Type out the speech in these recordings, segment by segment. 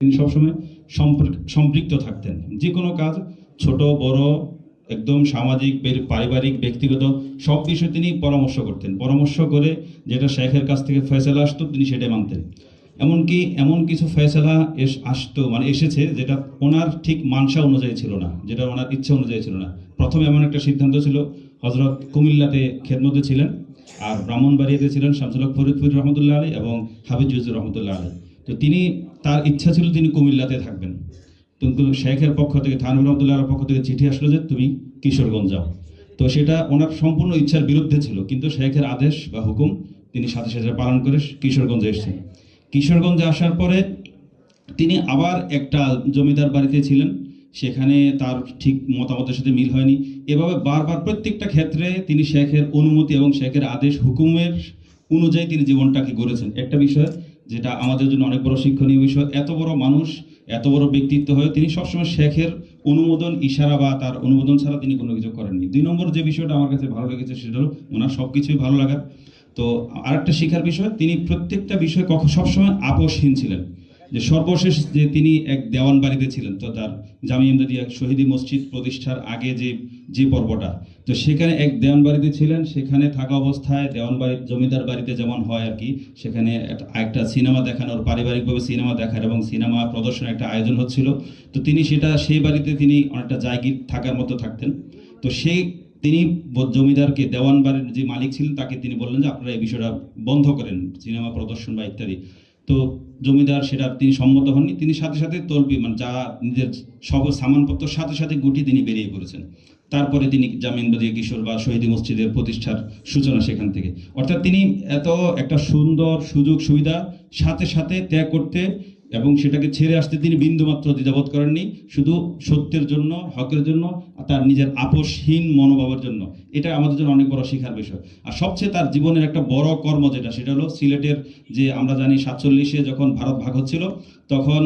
তিনি সবসময় সম্পৃক্ত থাকতেন। যে কোনো কাজ, ছোট, বড়, একদম সামাজিক পারিবারিক, ব্যক্তিগত, সব বিষয়ে তিনি পরামর্শ করতেন। পরামর্শ করে যেটা শেখের কাছ থেকে ফয়সালা আসতো, তিনি সেটাই মানতেন। এমনকি এমন কিছু ফয়সালা এস আসতো মানে এসেছে যেটা ওনার ঠিক মানসা অনুযায়ী ছিল না, যেটা ওনার ইচ্ছা অনুযায়ী ছিল না। প্রথমে এমন একটা সিদ্ধান্ত ছিল হজরত কুমিল্লাতে খেদমতে ছিলেন, আর ব্রাহ্মণবাড়িয়াতে ছিলেন শামসুল্লাহ ফরিদপুর রহমতুল্লাহ আলী এবং হাবিজুজুর রহমতুল্লাহ আলী তো তিনি তার ইচ্ছা ছিল তিনি কুমিল্লাতে থাকবেন। কিন্তু শেখের পক্ষ থেকে থানুর রহমতুল্লাহর পক্ষ থেকে চিঠি আসলো যে তুমি কিশোরগঞ্জ যাও। তো সেটা ওনার সম্পূর্ণ ইচ্ছার বিরুদ্ধে ছিল, কিন্তু শেখের আদেশ বা হুকুম তিনি সাথে সাথে পালন করে কিশোরগঞ্জে এসেছেন। কিশোরগঞ্জে আসার পরে তিনি আবার একটা জমিদার বাড়িতে ছিলেন। সেখানে তার ঠিক মতামতের সাথে মিল হয়নি। এভাবে বারবার প্রত্যেকটা ক্ষেত্রে তিনি শেখের অনুমতি এবং শেখের আদেশ, হুকুমের অনুযায়ী তিনি জীবনটাকে গড়েছেন। একটা বিষয় যেটা আমাদের জন্য অনেক বড় শিক্ষণীয় বিষয়। এত বড় মানুষ, এত বড় ব্যক্তিত্ব হয়ে তিনি সবসময় শেখের অনুমোদন, ইশারা বা তার অনুমোদন ছাড়া তিনি কোনো কিছু করেননি। দুই নম্বর যে বিষয়টা আমার কাছে ভালো লেগেছে সেটা হলো ওনার সব কিছুই ভালো লাগার। তো আরেকটা শিখার বিষয়, তিনি প্রত্যেকটা বিষয়ে কখন সবসময় আপোষহীন ছিলেন। যে সর্বশেষ যে তিনি এক দেওয়ান বাড়িতে ছিলেন, তো তার জামি ইমদাদিয়া শহীদি মসজিদ প্রতিষ্ঠার আগে যে যে পর্বটা, তো সেখানে এক দেওয়ান বাড়িতে ছিলেন, সেখানে থাকা অবস্থায় দেওয়ান বাড়ির জমিদার বাড়িতে যেমন হয় আর কি, সেখানে একটা- সিনেমা দেখানোর পারিবারিকভাবে সিনেমা দেখার এবং সিনেমা প্রদর্শনের একটা আয়োজন হচ্ছিল, তো তিনি সেটা, সেই বাড়িতে তিনি অনেকটা জায়গি থাকার মতো থাকতেন, তো সেই তিনি জমিদারকে দেওয়ান বাড়ির যে মালিক ছিলেন, তাকে তিনি বললেন যে, আপনারা এই বিষয়টা বন্ধ করেন, সিনেমা প্রদর্শন বা ইত্যাদি। তো জমিদার সেটা তিনি সম্মত হননি। তিনি সাথে সাথে তলবি মানে যা নিজের সব সামানপত্র সাথে সাথে গুটি তিনি বেরিয়ে পড়েছেন। তারপরে তিনি জামিনবাদী কিশোর বা শহীদ মসজিদের প্রতিষ্ঠার সূচনা সেখান থেকে। অর্থাৎ তিনি এত একটা সুন্দর সুযোগ সুবিধা সাথে সাথে ত্যাগ করতে এবং সেটাকে ছেড়ে আসতে তিনি বিন্দুমাত্র দ্বিধাবোধ করেননি, শুধু সত্যের জন্য, হকের জন্য তার নিজের আপোষহীন মনোভাবের জন্য। এটা আমাদের জন্য অনেক বড় শিখার বিষয়। আর সবচেয়ে তার জীবনের একটা বড় কর্ম যেটা, সেটা হলো সিলেটের যে আমরা জানি সাতচল্লিশে যখন ভারত ভাগ হচ্ছিল, তখন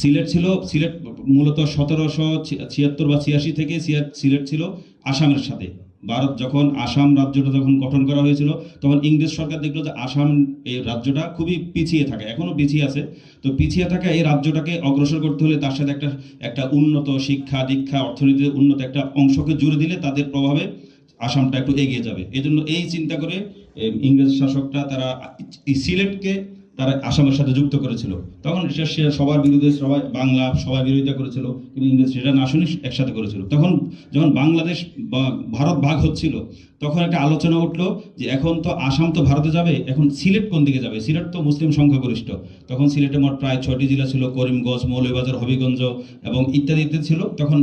সিলেট ছিল, সিলেট মূলত সতেরোশো ছিয়াত্তর বা ছিয়াশি থেকে সিলেট ছিল আসামের সাথে। ভারত যখন আসাম রাজ্যটা যখন গঠন করা হয়েছিল, তখন ইংরেজ সরকার দেখল যে আসাম এই রাজ্যটা খুবই পিছিয়ে থাকে, এখনও পিছিয়ে আছে। তো পিছিয়ে থাকা এই রাজ্যটাকে অগ্রসর করতে হলে তার সাথে একটা একটা উন্নত শিক্ষা, দীক্ষা অর্থনীতির উন্নত একটা অংশকে জুড়ে দিলে তাদের প্রভাবে আসামটা একটু এগিয়ে যাবে। এই জন্য এই চিন্তা করে ইংরেজ শাসকরা তারা সিলেটকে তারা আসামের সাথে যুক্ত করেছিল। তখন সে সবার বিরুদ্ধে সবাই বাংলা সবাই বিরোধিতা করেছিল, কিন্তু ইংরেজ সেটা না শুনে একসাথে করেছিল। তখন যখন বাংলাদেশ বা ভারত ভাগ হচ্ছিল, তখন একটা আলোচনা উঠল যে এখন তো আসাম তো ভারতে যাবে, এখন সিলেট কোন দিকে যাবে? সিলেট তো মুসলিম সংখ্যাগরিষ্ঠ। তখন সিলেটে মোট প্রায় ছয়টি জেলা ছিল, করিমগঞ্জ, মৌলভীবাজার, হবিগঞ্জ এবং ইত্যাদি ইত্যাদি ছিল। তখন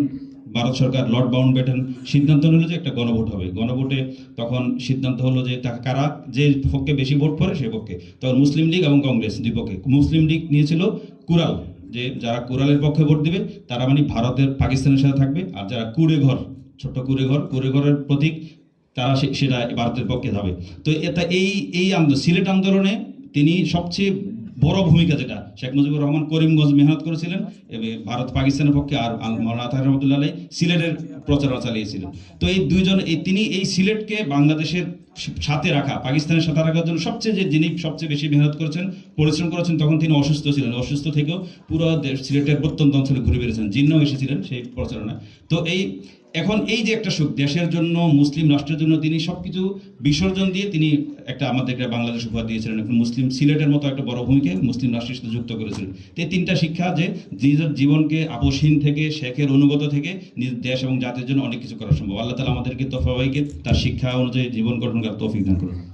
ভারত সরকার লর্ড বাউন্ড বেটন সিদ্ধান্ত নিল যে একটা গণভোট হবে। গণভোটে তখন সিদ্ধান্ত হলো যে কারা যে পক্ষে বেশি ভোট পড়ে সে পক্ষে। তখন মুসলিম লীগ এবং কংগ্রেস দুই পক্ষে। মুসলিম লীগ নিয়েছিল কুরাল যে যারা কুরালের পক্ষে ভোট দিবে, তারা মানে ভারতের পাকিস্তানের সাথে থাকবে। আর যারা কুড়ে ঘর ছোট্ট কুড়ে ঘর কুড়ে ঘরের প্রতীক, তারা সেটা ভারতের পক্ষে যাবে। তো এটা এই এই আন্দোলন, সিলেট আন্দোলনে তিনি সবচেয়ে বড় ভূমিকা যেটা। শেখ মুজিবুর রহমান করিমগঞ্জ মেহনত করেছিলেন এবং ভারত পাকিস্তানের পক্ষে আর মাওলানা তাহের রহমতুল্লাহ সিলেটের প্রচারণা চালিয়েছিলেন। তো এই দুইজন, এই তিনি এই সিলেটকে বাংলাদেশের সাথে রাখা, পাকিস্তানের সাথে রাখার জন্য সবচেয়ে যে যিনি সবচেয়ে বেশি মেহনত করেছেন, পরিশ্রম করেছেন, তখন তিনি অসুস্থ ছিলেন। অসুস্থ থেকেও পুরো সিলেটের প্রত্যন্ত অঞ্চলে ঘুরে বেড়েছেন জিন্নাও এসেছিলেন সেই প্রচারণা তো এই, এখন এই যে একটা সুখ, দেশের জন্য, মুসলিম রাষ্ট্রের জন্য তিনি সবকিছু বিসর্জন দিয়ে তিনি একটা আমাদেরকে বাংলাদেশ উপহার দিয়েছিলেন। এখন মুসলিম সিলেটের মতো একটা বড় ভূমিকা মুসলিম রাষ্ট্রের সাথে যুক্ত করেছিলেন। এই তিনটা শিক্ষা যে নিজের জীবনকে আপোষহীন থেকে, শেখের অনুগত থেকে নিজ দেশ এবং জাতির জন্য অনেক কিছু করা সম্ভব। আল্লাহ তালা আমাদেরকে তোফাবাইকে তার শিক্ষা অনুযায়ী জীবন গঠন করার তৌফিক দান করুন